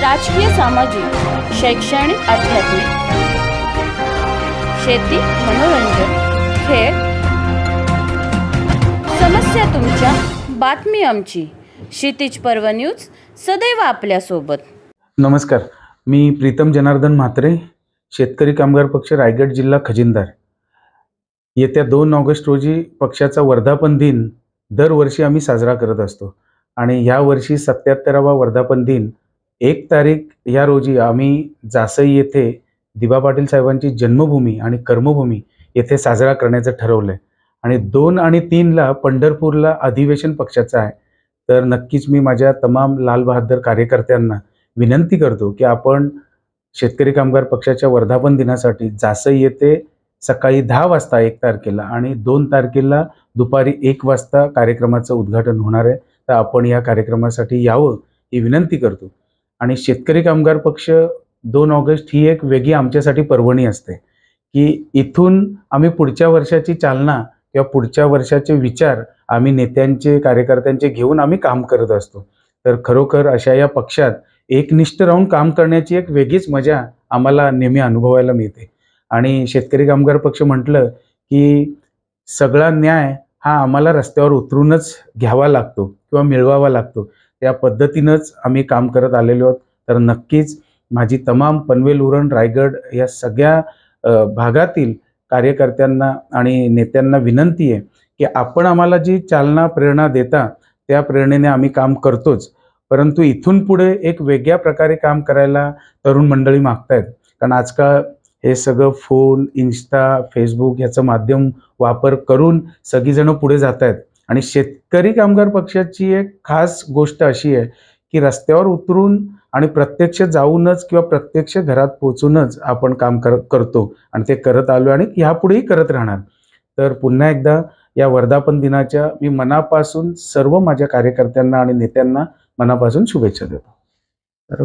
राजकीय सामाजिक शैक्षणिक आध्यात्मिक. शेती मनोरंजन खेळ. समस्या तुमच्या बातमी आमची. क्षितिज पर्व न्यूज सदैव आपल्यासोबत. नमस्कार. मी प्रीतम जनार्दन म्हात्रे शेतकरी कामगार पक्ष रायगड जिल्हा खजिनदार. येत्या दोन ऑगस्ट रोजी पक्षाचा वर्धापन दिन दरवर्षी आम्ही साजरा करत असतो. आणि यावर्षी सत्याहत्तरावा वर्धापन दिन एक तारीख या रोजी आम्ही जासई येथे दिबा पाटील साहेबांची जन्मभूमी आणि कर्मभूमी येथे साजरा करण्याचं ठरवलं आहे आणि दोन आणि तीनला पंढरपूरला अधिवेशन पक्षाचं आहे. तर नक्कीच मी माझ्या तमाम लाल बहादर कार्यकर्त्यांना विनंती करतो की आपण शेतकरी कामगार पक्षाच्या वर्धापन दिनासाठी जासई येथे सकाळी दहा वाजता एक तारखेला आणि दोन तारखेला दुपारी एक वाजता कार्यक्रमाचं उद्घाटन होणार आहे. तर आपण या कार्यक्रमासाठी यावं ही विनंती करतो. आणि शेतकरी कामगार पक्ष दोन ऑगस्ट ही एक वेगळी आमच्यासाठी पर्वणी असते की इथून आम्ही पुढच्या वर्षाची चालना किंवा पुढच्या वर्षाचे विचार आम्ही नेत्यांचे कार्यकर्त्यांचे घेऊन आम्ही काम करत असतो. तर खरोखर अशा या पक्षात एकनिष्ठ राहून काम करण्याची एक वेगळीच मजा आम्हाला नेहमी अनुभवायला मिळते. आणि शेतकरी कामगार पक्ष म्हटलं की सगळा न्याय हा आम्हाला रस्त्यावर उतरूनच घ्यावा लागतो किंवा मिळवावा लागतो. त्या पद्धतीनंच आम्ही काम करत आलेलो आहोत. तर नक्कीच माझी तमाम पनवेल उरण रायगड या सगळ्या भागातील कार्यकर्त्यांना आणि नेत्यांना विनंती आहे की आपण आम्हाला जी चालना प्रेरणा देता त्या प्रेरणेने आम्ही काम करतोच. परंतु इथून पुढे एक वेगळ्या प्रकारे काम करायला तरुण मंडळी मागतायत. कारण आजकाल हे सगळं फोन इन्स्टा फेसबुक याचं माध्यम वापर करून सगळीजणं पुढे जात आहेत आणि शेतकरी कामगार पक्षाची एक खास गोष्ट अशी आहे की रस्त्यावर उतरून आणि प्रत्यक्ष जाऊनच किंवा प्रत्यक्ष घरात पोचूनच आपण काम कर करतो आणि ते करत आलो आणि ह्यापुढेही करत राहणार. तर पुन्हा एकदा या वर्धापन दिनाच्या मी मनापासून सर्व माझ्या कार्यकर्त्यांना आणि नेत्यांना मनापासून शुभेच्छा देतो.